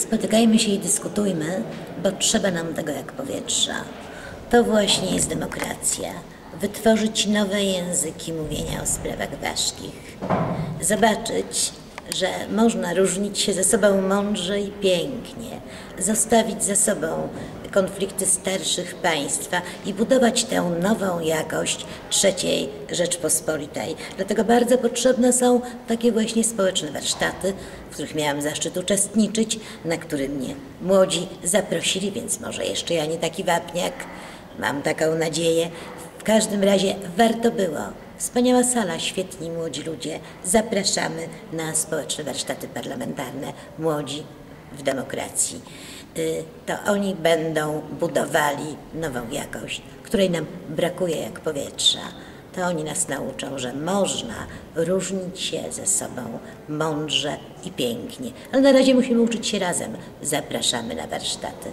Spotykajmy się i dyskutujmy, bo trzeba nam tego jak powietrza. To właśnie jest demokracja. Wytworzyć nowe języki mówienia o sprawach ważkich. Zobaczyć, że można różnić się ze sobą mądrze i pięknie, zostawić za sobą konflikty starszych państwa i budować tę nową jakość trzeciej Rzeczpospolitej. Dlatego bardzo potrzebne są takie właśnie społeczne warsztaty, w których miałam zaszczyt uczestniczyć, na które mnie młodzi zaprosili, więc może jeszcze ja nie taki wapniak, mam taką nadzieję. W każdym razie warto było. Wspaniała sala, świetni młodzi ludzie. Zapraszamy na społeczne warsztaty parlamentarne Młodzi w demokracji. Y, To oni będą budowali nową jakość, której nam brakuje jak powietrza. To oni nas nauczą, że można różnić się ze sobą mądrze i pięknie. Ale na razie musimy uczyć się razem. Zapraszamy na warsztaty.